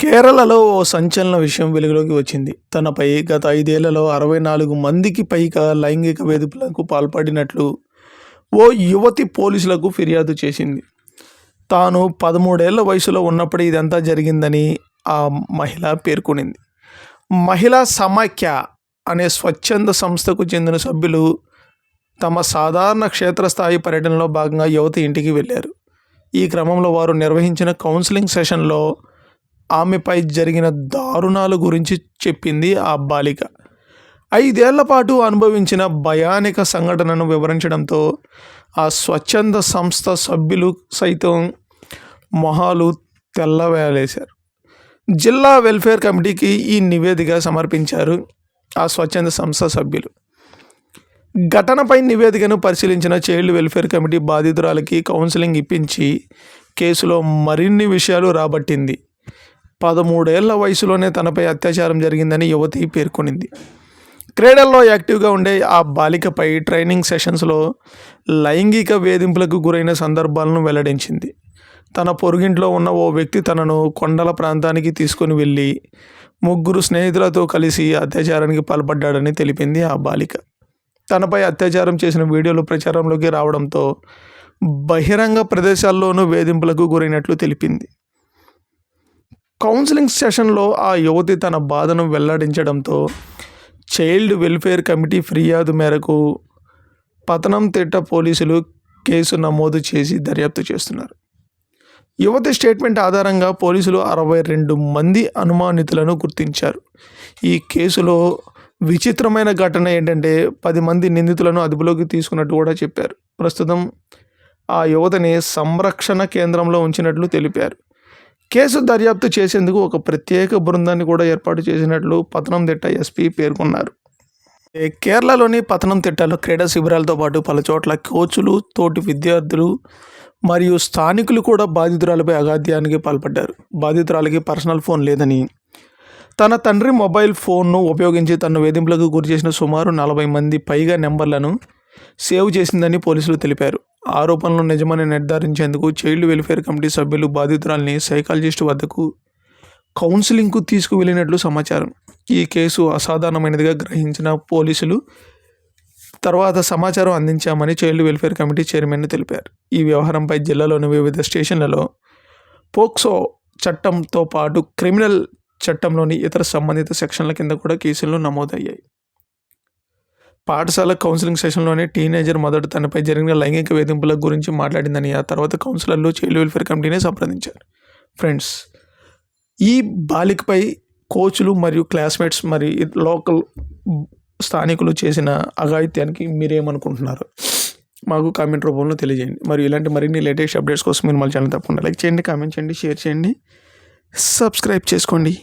కేరళలో ఓ సంచలన విషయం వెలుగులోకి వచ్చింది. తనపై గత ఐదేళ్ళలో అరవై నాలుగు మందికి పైగా లైంగిక వేధింపులకు పాల్పడినట్లు ఓ యువతి పోలీసులకు ఫిర్యాదు చేసింది. తాను పదమూడేళ్ళ వయసులో ఉన్నప్పుడు ఇదంతా జరిగిందని ఆ మహిళ పేర్కొనింది. మహిళా సమాఖ్య అనే స్వచ్ఛంద సంస్థకు చెందిన సభ్యులు తమ సాధారణ క్షేత్రస్థాయి పర్యటనలో భాగంగా యువతి ఇంటికి వెళ్ళారు. ఈ క్రమంలో వారు నిర్వహించిన కౌన్సిలింగ్ సెషన్లో ఆమెపై జరిగిన దారుణాల గురించి చెప్పింది ఆ బాలిక. ఐదేళ్ళ పాటు అనుభవించిన భయానిక సంఘటనను వివరించడంతో ఆ స్వచ్ఛంద సంస్థ సభ్యులు సైతం మొహాలు తెల్లవేలేశారు. జిల్లా వెల్ఫేర్ కమిటీకి ఈ నివేదిక సమర్పించారు ఆ స్వచ్ఛంద సంస్థ సభ్యులు. ఘటనపై నివేదికను పరిశీలించిన చైల్డ్ వెల్ఫేర్ కమిటీ బాధితురాలకి కౌన్సిలింగ్ ఇప్పించి కేసులో మరిన్ని విషయాలు రాబట్టింది. పదమూడేళ్ళ వయసులోనే తనపై అత్యాచారం జరిగిందని యువతి పేర్కొనింది. క్రీడల్లో యాక్టివ్గా ఉండే ఆ బాలికపై ట్రైనింగ్ సెషన్స్లో లైంగిక వేధింపులకు గురైన సందర్భాలను వెల్లడించింది. తన పొరుగింట్లో ఉన్న ఓ వ్యక్తి తనను కొండల ప్రాంతానికి తీసుకుని వెళ్ళి ముగ్గురు స్నేహితులతో కలిసి అత్యాచారానికి పాల్పడ్డాడని తెలిపింది ఆ బాలిక. తనపై అత్యాచారం చేసిన వీడియోలు ప్రచారంలోకి రావడంతో బహిరంగ ప్రదేశాల్లోనూ వేధింపులకు గురైనట్లు తెలిపింది. కౌన్సిలింగ్ సెషన్లో ఆ యువతి తన బాధను వెల్లడించడంతో చైల్డ్ వెల్ఫేర్ కమిటీ ఫిర్యాదు మేరకు పతనంతిట్ట పోలీసులు కేసు నమోదు చేసి దర్యాప్తు చేస్తున్నారు. యువతి స్టేట్మెంట్ ఆధారంగా పోలీసులు అరవై రెండు మంది అనుమానితులను గుర్తించారు. ఈ కేసులో విచిత్రమైన ఘటన ఏంటంటే పది మంది నిందితులను అదుపులోకి తీసుకున్నట్టు కూడా చెప్పారు. ప్రస్తుతం ఆ యువతని సంరక్షణ కేంద్రంలో ఉంచినట్లు తెలిపారు. కేసు దర్యాప్తు చేసేందుకు ఒక ప్రత్యేక బృందాన్ని కూడా ఏర్పాటు చేసినట్లు పతనంతిట్ట ఎస్పీ పేర్కొన్నారు. కేరళలోని పతనంతిట్టలో క్రీడా శిబిరాలతో పాటు పలుచోట్ల కోచ్లు కోచులు తోటి విద్యార్థులు మరియు స్థానికులు కూడా బాధితురాలపై అగాధ్యానికి పాల్పడ్డారు. బాధితురాలకి పర్సనల్ ఫోన్ లేదని. తన తండ్రి మొబైల్ ఫోన్ను ఉపయోగించి తన వేధింపులకు గురి చేసిన సుమారు నలభై మంది పైగా నెంబర్లను సేవ్ చేసిందని పోలీసులు తెలిపారు. ఆరోపణలు నిజమని నిర్ధారించేందుకు చైల్డ్ వెల్ఫేర్ కమిటీ సభ్యులు బాధితురాల్ని సైకాలజిస్ట్ వద్దకు కౌన్సిలింగ్కు తీసుకువెళ్ళినట్లు సమాచారం. ఈ కేసు అసాధారణమైనదిగా గ్రహించిన పోలీసులు తర్వాత సమాచారం అందించామని చైల్డ్ వెల్ఫేర్ కమిటీ చైర్మన్ తెలిపారు. ఈ వ్యవహారంపై జిల్లాలోని వివిధ స్టేషన్లలో పోక్సో చట్టంతో పాటు క్రిమినల్ చట్టంలోని ఇతర సంబంధిత సెక్షన్ల కింద కూడా కేసులు నమోదయ్యాయి. పాఠశాల కౌన్సిలింగ్ సెషన్లోనే టీనేజర్ మొదట తనపై జరిగిన లైంగిక వేధింపుల గురించి మాట్లాడిందని ఆ తర్వాత కౌన్సిలర్లు చైల్డ్ వెల్ఫేర్ కమిటీని సంప్రదించారు. ఫ్రెండ్స్ ఈ బాలికపై కోచ్లు మరియు క్లాస్మేట్స్ మరి లోకల్ స్థానికులు చేసిన అఘాయిత్యానికి మీరేమనుకుంటున్నారు? మాకు కామెంట్ రూపంలో తెలియజేయండి. మరియు ఇలాంటి మరిన్ని లేటెస్ట్ అప్డేట్స్ కోసం మీరు మా ఛానల్ తప్పకుండా లైక్ చేయండి కామెంట్ చేయండి షేర్ చేయండి సబ్స్క్రైబ్ చేసుకోండి.